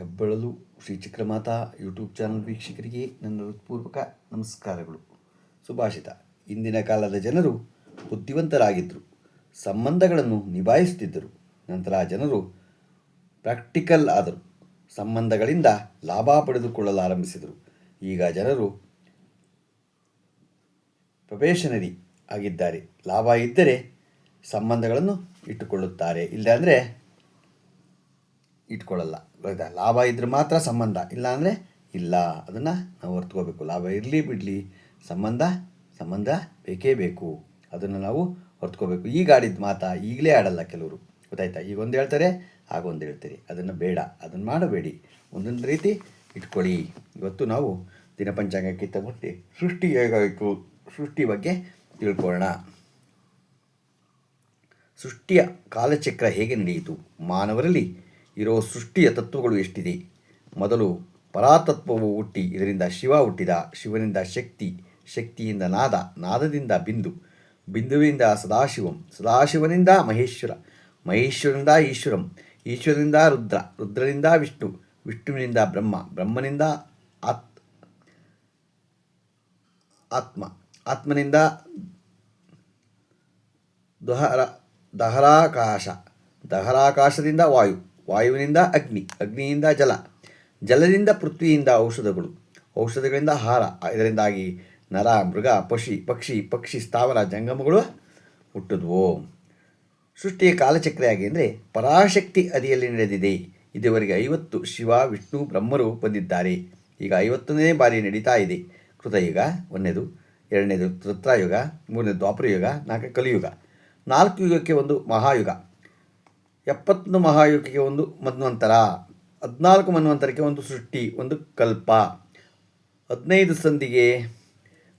ಹೆಬ್ಬಳಲು Shri Chakramata YouTube channel ವೀಕ್ಷಕರಿಗೆ ನನ್ನ ಹೃತ್ಪೂರ್ವಕ ನಮಸ್ಕಾರಗಳು. ಸುಭಾಷಿತ. ಇಂದಿನ ಕಾಲದ ಜನರು ಬುದ್ಧಿವಂತರಾಗಿದ್ದರು. ಸಂಬಂಧಗಳನ್ನು ನಿಭಾಯಿಸುತ್ತಿದ್ದರು. ನಂತರ ಜನರು ಪ್ರಾಕ್ಟಿಕಲ್ ಆದರು. ಸಂಬಂಧಗಳಿಂದ ಲಾಭ ಪಡೆದುಕೊಳ್ಳಲಾರಂಭಿಸಿದರು. ಈಗ ಜನರು ಪ್ರೊಬೇಷನರಿ ಆಗಿದ್ದಾರೆ. ಲಾಭ ಇದ್ದರೆ ಸಂಬಂಧಗಳನ್ನು ಇಟ್ಟುಕೊಳ್ಳುತ್ತಾರೆ. ಇಲ್ಲಾಂದರೆ ಇಟ್ಕೊಳ್ಳಲ್ಲ. ಗೊತ್ತಾ ಲಾಭ ಇದ್ರೆ ಮಾತ್ರ ಸಂಬಂಧ. ಇಲ್ಲ ಅಂದರೆ ಇಲ್ಲ. ಅದನ್ನು ನಾವು ಹೊರ್ತ್ಕೋಬೇಕು. ಲಾಭ ಇರಲಿ ಬಿಡಲಿ. ಸಂಬಂಧ ಸಂಬಂಧ ಬೇಕೇ ಬೇಕು. ಅದನ್ನು ನಾವು ಹೊರ್ತ್ಕೋಬೇಕು. ಈಗ ಆಡಿದ ಮಾತ ಈಗಲೇ ಆಡಲ್ಲ ಕೆಲವರು. ಗೊತ್ತಾಯ್ತಾ? ಈಗ ಒಂದು ಹೇಳ್ತಾರೆ, ಆಗ ಒಂದು ಹೇಳ್ತಾರೆ. ಅದನ್ನು ಬೇಡ. ಅದನ್ನು ಮಾಡಬೇಡಿ. ಒಂದೊಂದು ರೀತಿ ಇಟ್ಕೊಳ್ಳಿ. ಇವತ್ತು ನಾವು ದಿನಪಂಚಾಂಗಕ್ಕೆ ತಗೊಂಡು ಸೃಷ್ಟಿ ಹೇಗಾಯಿತು? ಸೃಷ್ಟಿ ಬಗ್ಗೆ ತಿಳ್ಕೊಳ್ಳೋಣ. ಸೃಷ್ಟಿಯ ಕಾಲಚಕ್ರ ಹೇಗೆ ನಡೆಯಿತು? ಮಾನವರಲ್ಲಿ ಇರೋ ಸೃಷ್ಟಿಯ ತತ್ವಗಳು ಎಷ್ಟಿದೆ? ಮೊದಲು ಪರಾತತ್ವವು ಹುಟ್ಟಿ, ಇದರಿಂದ ಶಿವ ಹುಟ್ಟಿದ, ಶಿವನಿಂದ ಶಕ್ತಿ, ಶಕ್ತಿಯಿಂದ ನಾದ, ನಾದದಿಂದ ಬಿಂದು, ಬಿಂದುವಿನಿಂದ ಸದಾಶಿವಂ, ಸದಾಶಿವನಿಂದ ಮಹೇಶ್ವರ, ಮಹೇಶ್ವರನಿಂದ ಈಶ್ವರಂ, ಈಶ್ವರನಿಂದ ರುದ್ರ, ರುದ್ರನಿಂದ ವಿಷ್ಣು, ವಿಷ್ಣುವಿನಿಂದ ಬ್ರಹ್ಮ, ಬ್ರಹ್ಮನಿಂದ ಆತ್, ಆತ್ಮ, ಆತ್ಮನಿಂದ ದಹರ, ದಹರಾಕಾಶ, ದಹರಾಕಾಶದಿಂದ ವಾಯು. ವಾಯುವಿನಿಂದ ಅಗ್ನಿ, ಅಗ್ನಿಯಿಂದ ಜಲ, ಜಲದಿಂದ ಪೃಥ್ವಿಯಿಂದ ಔಷಧಗಳು, ಔಷಧಗಳಿಂದ ಆಹಾರ ಇದರಿಂದಾಗಿ ನರ, ಮೃಗ, ಪಶಿ, ಪಕ್ಷಿ ಪಕ್ಷಿ ಸ್ಥಾವರ, ಜಂಗಮಗಳು ಹುಟ್ಟಿದ್ವು. ಸೃಷ್ಟಿಯ ಕಾಲಚಕ್ರೆಯಾಗಿ ಅಂದರೆ ಪರಾಶಕ್ತಿ ಅದಿಯಲ್ಲಿ ನಡೆದಿದೆ. ಇದುವರೆಗೆ ಐವತ್ತು ಶಿವ, ವಿಷ್ಣು, ಬ್ರಹ್ಮರು ಬಂದಿದ್ದಾರೆ. ಈಗ ಐವತ್ತನೇ ಬಾರಿ ನಡೀತಾ ಇದೆ. ಕೃತಯುಗ, ಒಂದನೇದು, ಎರಡನೇದು ತ್ರತ್ರಯುಗ ಮೂರನೇದು ದ್ವಾಪರಯುಗ ನಾಲ್ಕು ಕಲಿಯುಗ. ನಾಲ್ಕು ಯುಗಕ್ಕೆ ಒಂದು ಮಹಾಯುಗ. ಎಪ್ಪತ್ತೊಂದು ಮಹಾಯುಗಕ್ಕೆ ಒಂದು ಮನ್ವಂತರ, ಹದಿನಾಲ್ಕು ಮನ್ವಂತರಕ್ಕೆ ಒಂದು ಸೃಷ್ಟಿ, ಒಂದು ಕಲ್ಪ, ಹದಿನೈದು ಸಂಧಿಗೆ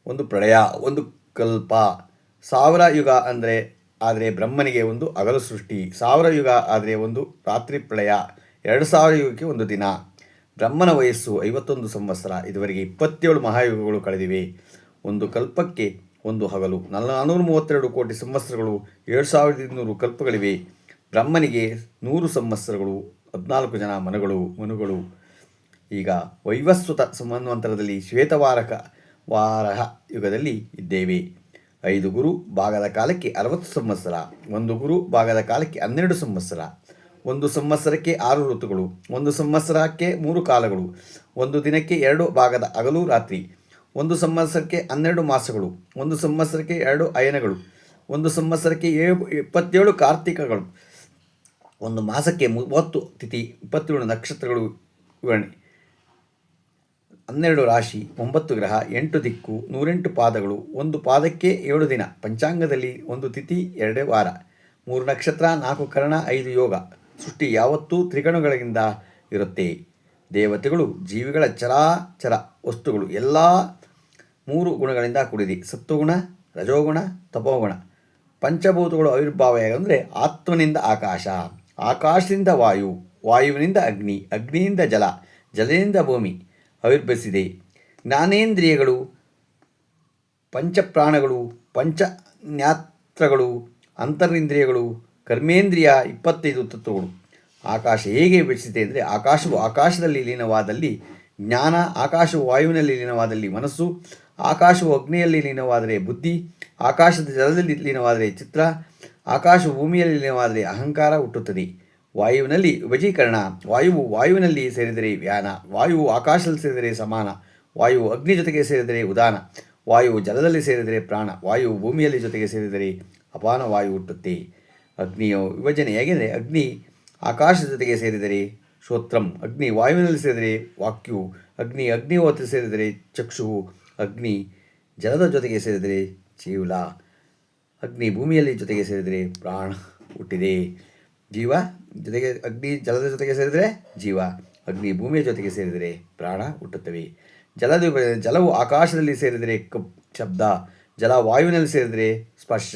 ಒಂದು ಪ್ರಳಯ, ಒಂದು ಕಲ್ಪ. ಸಾವಿರ ಯುಗ ಅಂದರೆ, ಆದರೆ ಬ್ರಹ್ಮನಿಗೆ ಒಂದು ಹಗಲು ಸೃಷ್ಟಿ. ಸಾವಿರ ಯುಗ ಆದರೆ ಒಂದು ರಾತ್ರಿ ಪ್ರಳಯ, ಎರಡು ಸಾವಿರ ಯುಗಕ್ಕೆ ಒಂದು ದಿನ. ಬ್ರಹ್ಮನ ವಯಸ್ಸು ಐವತ್ತೊಂದು ಸಂವತ್ಸರ, ಇದುವರೆಗೆ ಇಪ್ಪತ್ತೇಳು ಮಹಾಯುಗಗಳು ಕಳೆದಿವೆ. ಒಂದು ಕಲ್ಪಕ್ಕೆ ಒಂದು ಹಗಲು ನಾನ್ನೂರ ಮೂವತ್ತೆರಡು ಕೋಟಿ ಸಂವತ್ಸರಗಳು, ಏಳು ಸಾವಿರದ ಇನ್ನೂರು ಕಲ್ಪಗಳಿವೆ. ಬ್ರಹ್ಮನಿಗೆ ನೂರು ಸಂವತ್ಸರಗಳು, ಹದಿನಾಲ್ಕು ಜನ ಮನುಗಳು ಮನುಗಳು. ಈಗ ವೈವಸ್ವತ ಸಂಬಂಧವಂತರದಲ್ಲಿ ಶ್ವೇತವಾರಕ ವಾರಹ ಯುಗದಲ್ಲಿ ಇದ್ದೇವೆ. ಐದು ಗುರು ಭಾಗದ ಕಾಲಕ್ಕೆ ಅರವತ್ತು ಸಂವತ್ಸರ, ಒಂದು ಗುರು ಭಾಗದ ಕಾಲಕ್ಕೆ ಹನ್ನೆರಡು ಸಂವತ್ಸರ, ಒಂದು ಸಂವತ್ಸರಕ್ಕೆ ಆರು ಋತುಗಳು, ಒಂದು ಸಂವತ್ಸರಕ್ಕೆ ಮೂರು ಕಾಲಗಳು, ಒಂದು ದಿನಕ್ಕೆ ಎರಡು ಭಾಗದ ಹಗಲು ರಾತ್ರಿ, ಒಂದು ಸಂವತ್ಸರಕ್ಕೆ ಹನ್ನೆರಡು ಮಾಸಗಳು, ಒಂದು ಸಂವತ್ಸರಕ್ಕೆ ಎರಡು ಅಯನಗಳು, ಒಂದು ಸಂವತ್ಸರಕ್ಕೆ ಏಳು, ಇಪ್ಪತ್ತೇಳು ಕಾರ್ತಿಕಗಳು ಒಂದು ಮಾಸಕ್ಕೆ ಮೂವತ್ತು ತಿಥಿ, ಇಪ್ಪತ್ತೇಳು ನಕ್ಷತ್ರಗಳು ವಿವರಣೆ. ಹನ್ನೆರಡು ರಾಶಿ, ಒಂಬತ್ತು ಗ್ರಹ, ಎಂಟು ದಿಕ್ಕು, ನೂರೆಂಟು ಪಾದಗಳು, ಒಂದು ಪಾದಕ್ಕೆ ಏಳು ದಿನ, ಪಂಚಾಂಗದಲ್ಲಿ ಒಂದು ತಿಥಿ, ಎರಡೇ ವಾರ. ಮೂರು ನಕ್ಷತ್ರ, ನಾಲ್ಕು ಕರ್ಣ, ಐದು ಯೋಗ. ಸೃಷ್ಟಿ ಯಾವತ್ತೂ ತ್ರಿಗಣಗಳಿಂದ ಇರುತ್ತೆ. ದೇವತೆಗಳು, ಜೀವಿಗಳ ಚರಾಚರ ವಸ್ತುಗಳು, ಎಲ್ಲ ಮೂರು ಗುಣಗಳಿಂದ ಕೂಡಿದೆ. ಸತ್ವಗುಣ, ರಜೋಗುಣ, ತಪೋಗುಣ. ಪಂಚಭೂತಗಳು ಆವಿರ್ಭಾವ ಅಂದರೆ ಆತ್ಮನಿಂದ ಆಕಾಶ. ಆಕಾಶದಿಂದ ವಾಯು, ವಾಯುವಿನಿಂದ ಅಗ್ನಿ, ಅಗ್ನಿಯಿಂದ ಜಲ, ಜಲದಿಂದ ಭೂಮಿ ಆವಿರ್ಭವಿಸಿದೆ ಜ್ಞಾನೇಂದ್ರಿಯಗಳು, ಪಂಚಪ್ರಾಣಗಳು, ಪಂಚನ್ಯಾತ್ರಗಳು, ಅಂತರಿಂದ್ರಿಯಗಳು, ಕರ್ಮೇಂದ್ರಿಯ ಇಪ್ಪತ್ತೈದು ತತ್ವಗಳು. ಆಕಾಶ ಹೇಗೆ ವಿಭಜಿಸಿದೆ ಅಂದರೆ ಆಕಾಶವು ಆಕಾಶದಲ್ಲಿ ಲೀನವಾದಲ್ಲಿ, ಜ್ಞಾನ ಆಕಾಶವು ವಾಯುವಿನಲ್ಲಿ ಲೀನವಾದಲ್ಲಿ ಮನಸ್ಸು, ಆಕಾಶವು ಅಗ್ನಿಯಲ್ಲಿ ಲೀನವಾದರೆ ಬುದ್ಧಿ, ಆಕಾಶದ ಜಲದಲ್ಲಿ ಲೀನವಾದರೆ ಚಿತ್ರ ಆಕಾಶವು ಭೂಮಿಯಲ್ಲಿ ಅಹಂಕಾರ ಹುಟ್ಟುತ್ತದೆ. ವಾಯುವಿನಲ್ಲಿ ವಿಭಜೀಕರಣ ವಾಯುವು ವಾಯುವಿನಲ್ಲಿ ಸೇರಿದರೆ ವ್ಯಾನ, ವಾಯುವು ಆಕಾಶದಲ್ಲಿ ಸೇರಿದರೆ ಸಮಾನ, ವಾಯುವು ಅಗ್ನಿ ಜೊತೆಗೆ ಸೇರಿದರೆ ಉದಾನ, ವಾಯುವು ಜಲದಲ್ಲಿ ಸೇರಿದರೆ ಪ್ರಾಣ, ವಾಯುವು ಭೂಮಿಯಲ್ಲಿ ಜೊತೆಗೆ ಸೇರಿದರೆ ಅಪಾನ ವಾಯು ಹುಟ್ಟುತ್ತೆ. ಅಗ್ನಿಯು ವಿಭಜನೆ ಹೇಗೆಂದರೆ ಅಗ್ನಿ ಆಕಾಶದ ಜೊತೆಗೆ ಸೇರಿದರೆ ಶ್ರೋತ್ರಂ, ಅಗ್ನಿ ವಾಯುವಿನಲ್ಲಿ ಸೇರಿದರೆ ವಾಕ್ಯು, ಅಗ್ನಿ ಅಗ್ನಿಹೋತ್ರ ಸೇರಿದರೆ ಚಕ್ಷು ಅಗ್ನಿ ಜಲದ ಜೊತೆಗೆ ಸೇರಿದರೆ ಜೀವಲ ಅಗ್ನಿ ಭೂಮಿಯಲ್ಲಿ ಜೊತೆಗೆ ಸೇರಿದರೆ ಪ್ರಾಣ ಹುಟ್ಟಿದೆ. ಜೀವ ಜೊತೆಗೆ ಅಗ್ನಿ ಜಲದ ಜೊತೆಗೆ ಸೇರಿದರೆ ಜೀವ, ಅಗ್ನಿ ಭೂಮಿಯ ಜೊತೆಗೆ ಸೇರಿದರೆ ಪ್ರಾಣ ಹುಟ್ಟುತ್ತವೆ. ಜಲದ ಜಲವು ಆಕಾಶದಲ್ಲಿ ಸೇರಿದರೆ ಕಪ್ ಶಬ್ದ, ಜಲ ವಾಯುವಿನಲ್ಲಿ ಸೇರಿದರೆ ಸ್ಪರ್ಶ,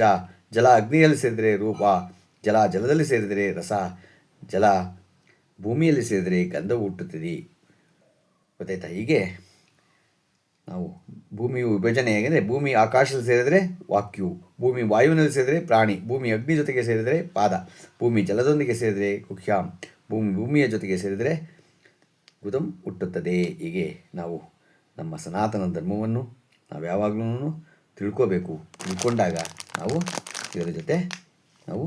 ಜಲ ಅಗ್ನಿಯಲ್ಲಿ ಸೇರಿದರೆ ರೂಪ, ಜಲ ಜಲದಲ್ಲಿ ಸೇರಿದರೆ ರಸ, ಜಲ ಭೂಮಿಯಲ್ಲಿ ಸೇರಿದರೆ ಗಂಧವು ಹುಟ್ಟುತ್ತದೆ. ಗೊತ್ತಾಯ್ತಾ ಹೀಗೆ? ನಾವು ಭೂಮಿಯು ವಿಭಜನೆ ಹೇಗೆಂದರೆ ಭೂಮಿ ಆಕಾಶದಲ್ಲಿ ಸೇರಿದರೆ ವಾಕ್ಯು, ಭೂಮಿ ವಾಯುವಿನಲ್ಲಿ ಸೇರಿದರೆ ಪ್ರಾಣಿ, ಭೂಮಿ ಅಗ್ನಿ ಜೊತೆಗೆ ಸೇರಿದರೆ ಪಾದ, ಭೂಮಿ ಜಲದೊಂದಿಗೆ ಸೇರಿದರೆ ಕುಖ್ಯಾಂ, ಭೂಮಿ ಭೂಮಿಯ ಜೊತೆಗೆ ಸೇರಿದರೆ ಗುದಂ ಹುಟ್ಟುತ್ತದೆ. ಹೀಗೆ ನಾವು ನಮ್ಮ ಸನಾತನ ಧರ್ಮವನ್ನು ನಾವು ಯಾವಾಗಲೂ ತಿಳ್ಕೋಬೇಕು. ತಿಳ್ಕೊಂಡಾಗ ನಾವು ಇದರ ಜೊತೆ ನಾವು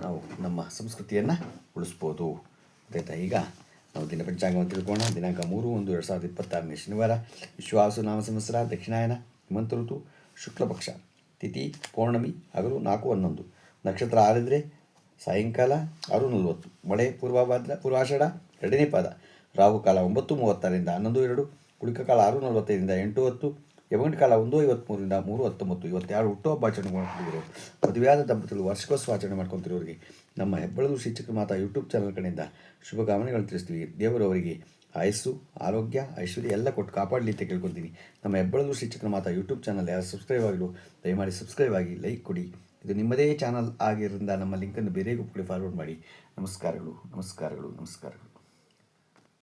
ನಾವು ನಮ್ಮ ಸಂಸ್ಕೃತಿಯನ್ನು ಉಳಿಸ್ಬೋದು. ಗೊತ್ತಾಯ್ತಾ ಈಗ? ನಾವು ದಿನ ಪಂಚಾಂಗವನ್ನು ತಿಳ್ಕೋಣ. ದಿನಾಂಕ ಮೂರು ಒಂದು ಎರಡು ಸಾವಿರದ ಇಪ್ಪತ್ತಾರನೇ ಶನಿವಾರ. ವಿಶ್ವಾಸು ನಾಮ ಸಂವತ್ಸರ, ದಕ್ಷಿಣಾಯನ, ಹಿಮಂತ ಋತು ಶುಕ್ಲಪಕ್ಷ ತಿಥಿ, ಪೌರ್ಣಮಿ ಹಗಲು ನಾಲ್ಕು, ಹನ್ನೊಂದು. ನಕ್ಷತ್ರ ಆರಿದ್ರೆ ಸಾಯಂಕಾಲ ಆರು ನಲವತ್ತು. ಮಳೆ, ಪೂರ್ವಭಾದ್ರ, ಪೂರ್ವಾಷಾಢ, ಎರಡನೇ ಪಾದ. ರಾಹುಕಾಲ ಒಂಬತ್ತು ಮೂವತ್ತರಿಂದ ಹನ್ನೊಂದು ಎರಡು. ಕುಳಿಕ ಕಾಲ ಆರು ನಲವತ್ತೈದರಿಂದ ಎಂಟು ಹೊತ್ತು. ಯಮಗಂಟ ಕಾಲ ಒಂದು ಐವತ್ಮೂರಿಂದ ಮೂರು ಹತ್ತೊಂಬತ್ತು ಇವತ್ತೆರಡು ಹುಟ್ಟುಹಬ್ಬ ಆಚರಣೆ ಮಾಡ್ಕೊಂಡಿದ್ದರು ಮದುವೆಯಾದ ದಂಪತಿಗಳು ವಾರ್ಷಿಕೋತ್ಸವ ಆಚರಣೆ ಮಾಡ್ಕೊತಿರೋರಿಗೆ ನಮ್ಮ ಹೆಬ್ಬಳದು ಶಿಕ್ಷಕ ಮಾತಾ ಯೂಟ್ಯೂಬ್ ಚಾನಲ್ ಕಡೆಯಿಂದ ಶುಭಕಾಮನೆಗಳನ್ನು ತಿಳಿಸ್ತೀವಿ. ದೇವರು ಅವರಿಗೆ ಆಯಸ್ಸು, ಆರೋಗ್ಯ, ಐಶ್ವರ್ಯ ಎಲ್ಲ ಕೊಟ್ಟು ಕಾಪಾಡಲಿ ಅಂತ ಕೇಳ್ಕೊತೀನಿ ನಮ್ಮ ಹೆಬ್ಬಳದು ಶಿಕ್ಷಕ ಮಾತಾ ಯೂಟ್ಯೂಬ್ ಚಾನಲ್ ಯಾರು ಸಬ್ಸ್ಕ್ರೈಬ್ ದಯಮಾಡಿ ಸಬ್ಸ್ಕ್ರೈಬ್ ಆಗಿ, ಲೈಕ್ ಕೊಡಿ. ಇದು ನಿಮ್ಮದೇ ಚಾನಲ್ ಆಗಿರೋದ್ರಿಂದ ನಮ್ಮ ಲಿಂಕನ್ನು ಬೇರೆ ಗ್ರೂಪ್ಗಳಿಗೆ ಫಾರ್ವರ್ಡ್ ಮಾಡಿ. ನಮಸ್ಕಾರಗಳು ನಮಸ್ಕಾರಗಳು ನಮಸ್ಕಾರಗಳು.